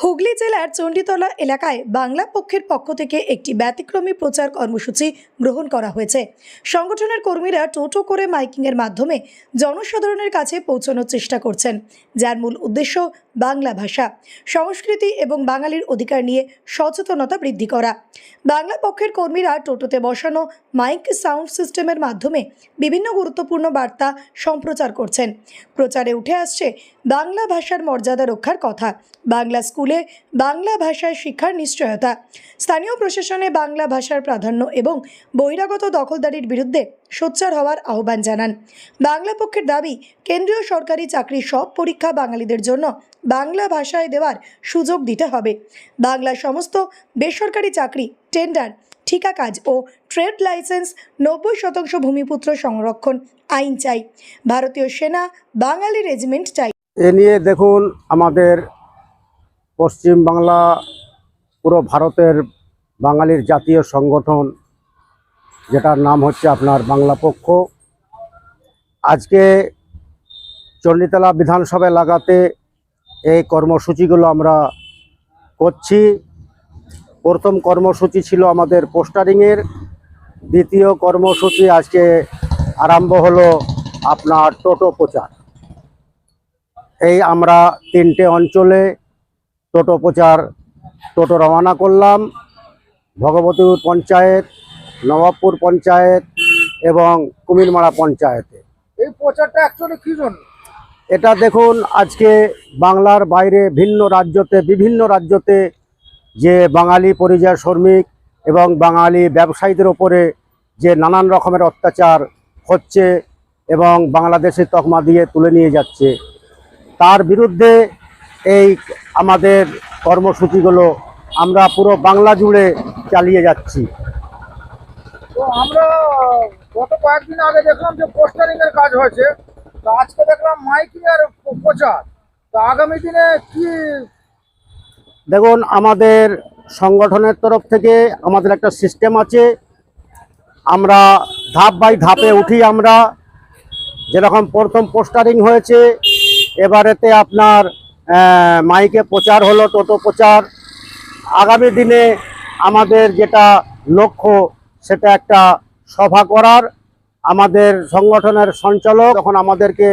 who Hooghly জেলার চণ্ডীতলা এলাকায় বাংলা পক্ষের পক্ষ থেকে একটি ব্যতিক্রমী প্রচার কর্মসূচি গ্রহণ করা হয়েছে। সংগঠনের কর্মীরা টোটো করে মাইকিংয়ের মাধ্যমে জনসাধারণের কাছে পৌঁছানোর চেষ্টা করছেন, যার মূল উদ্দেশ্য বাংলা ভাষা, সংস্কৃতি এবং বাঙালির অধিকার নিয়ে সচেতনতা বৃদ্ধি করা। বাংলা পক্ষের কর্মীরা টোটোতে বসানো মাইক সাউন্ড সিস্টেমের মাধ্যমে বিভিন্ন গুরুত্বপূর্ণ বার্তা সম্প্রচার করছেন। প্রচারে উঠে আসছে বাংলা ভাষার মর্যাদা রক্ষার কথা। বাংলা স্কুলে বাংলা ভাষায় শিক্ষার নিশ্চয়তা। স্থানীয় প্রশাসনে বাংলা ভাষার প্রাধান্য এবং বহিরাগত দখলদারির বিরুদ্ধে সোচ্চার হওয়ার আহ্বান জানান। বাংলা পক্ষের দাবি, কেন্দ্রীয় সরকারি চাকরির সব পরীক্ষা বাঙালিদের জন্য বাংলা ভাষায় দেওয়ার সুযোগ দিতে হবে। বাংলা সমস্ত বেসরকারি চাকরি, টেন্ডার, ঠিকা কাজ ও ট্রেড লাইসেন্স নব্বই শতাংশ ভূমিপুত্র সংরক্ষণ আইন চাই। ভারতীয় সেনা বাঙালি রেজিমেন্ট চাই। এ নিয়ে দেখুন আমাদের পশ্চিম বাংলা পুরো ভারতের বাঙালির জাতীয় সংগঠন, যেটার নাম হচ্ছে আপনার বাংলা পক্ষ। আজকে চণ্ডীতলা বিধানসভা লাগাতে এই কর্মসূচিগুলো আমরা করছি। প্রথম কর্মসূচি ছিল আমাদের পোস্টারিংয়ের। দ্বিতীয় কর্মসূচি আজকে আরম্ভ হলো আপনার টোটো প্রচার। এই আমরা তিনটে অঞ্চলে টোটো প্রচার টোটো রওনা করলাম। ভগবতীপুর পঞ্চায়েত নবাবপুর পঞ্চায়েত এবং কুমিরমারা পঞ্চায়েতে। এই প্রচারটা অ্যাকচুয়ালি কি জন্য? এটা দেখুন আজকে বাংলার বাইরে ভিন্ন রাজ্যতে বিভিন্ন রাজ্যতে যে বাঙালি পরিযায় শ্রমিক এবং বাঙালি ব্যবসায়ীদের ওপরে যে নানান রকমের অত্যাচার হচ্ছে এবং বাংলাদেশের তকমা দিয়ে তুলে নিয়ে যাচ্ছে তার বিরুদ্ধে এই আমাদের কর্মসূচিগুলো আমরা পুরো বাংলা জুড়ে চালিয়ে যাচ্ছি। তো আমরা গত কয়েকদিন আগে দেখলাম যে পোস্টারিং এর কাজ হয়েছে। তো আজকে দেখলাম মাইকিং এর প্রচার। তো আগামী দিনে কি দেখুন আমাদের সংগঠনের তরফ থেকে আমাদের একটা সিস্টেম আছে। আমরা ধাপ বাই ধাপে উঠি আমরা। যেরকম প্রথম পোস্টারিং হয়েছে এবারেতে আপনার মাইকে প্রচার হলো টোটো প্রচার। আগামী দিনে আমাদের যেটা লক্ষ্য সেটা একটা সভা করার আমাদের সংগঠনের সঞ্চালক যখন আমাদেরকে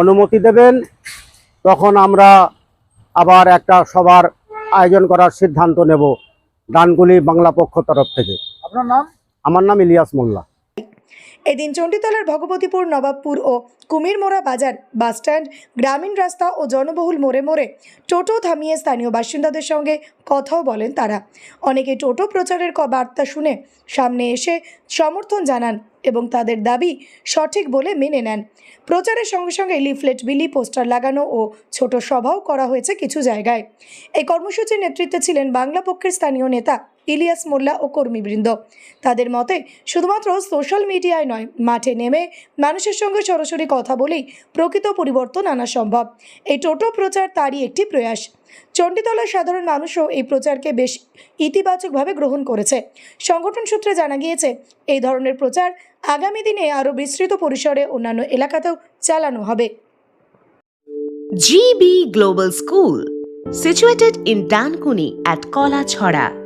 অনুমতি দেবেন তখন আমরা আবার একটা সভার আয়োজন করার সিদ্ধান্ত নেব ডানগুলি বাংলা পক্ষ তরফ থেকে। আপনার নাম? আমার নাম ইলিয়াস মোল্লা। এদিন চণ্ডীতলার ভগবতীপুর, নবাবপুর ও কুমিরমোড়া বাজার বাসস্ট্যান্ড গ্রামীণ রাস্তা ও জনবহুল মোড়ে মোড়ে টোটো থামিয়ে স্থানীয় বাসিন্দাদের সঙ্গে কথাও বলেন তারা। অনেকে টোটো প্রচারের বার্তা শুনে সামনে এসে সমর্থন জানান এবং তাদের দাবি সঠিক বলে মেনে নেন। প্রচারের সঙ্গে সঙ্গে লিফলেট, বিলি, পোস্টার লাগানো ও ছোট সভাও করা হয়েছে কিছু জায়গায়। এই কর্মসূচির নেতৃত্বে ছিলেন বাংলা পক্ষের স্থানীয় নেতা ইলিয়াস মোল্লা ও কর্মীবৃন্দ। তাদের মতে শুধুমাত্র সোশ্যাল মিডিয়ায় নয় মাঠে নেমে মানুষের সঙ্গে সরাসরি কথা বলেই প্রকৃত পরিবর্তন আনা সম্ভব। এই টোটো প্রচার তারই একটি প্রয়াস। চণ্ডীতলার সাধারণ মানুষও এই প্রচারকে বেশ ইতিবাচকভাবে গ্রহণ করেছে। সংগঠন সূত্রে জানা গিয়েছে এই ধরনের প্রচার আগামী দিনে আরও বিস্তৃত পরিসরে অন্যান্য এলাকাতেও চালানো হবে। GB Global School, situated in Dankuni at Kola Chhora.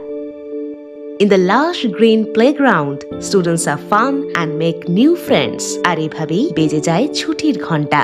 In the lush green playground, students are fun and make new friends. আর এভাবেই বেজে যায় ছুটির ঘণ্টা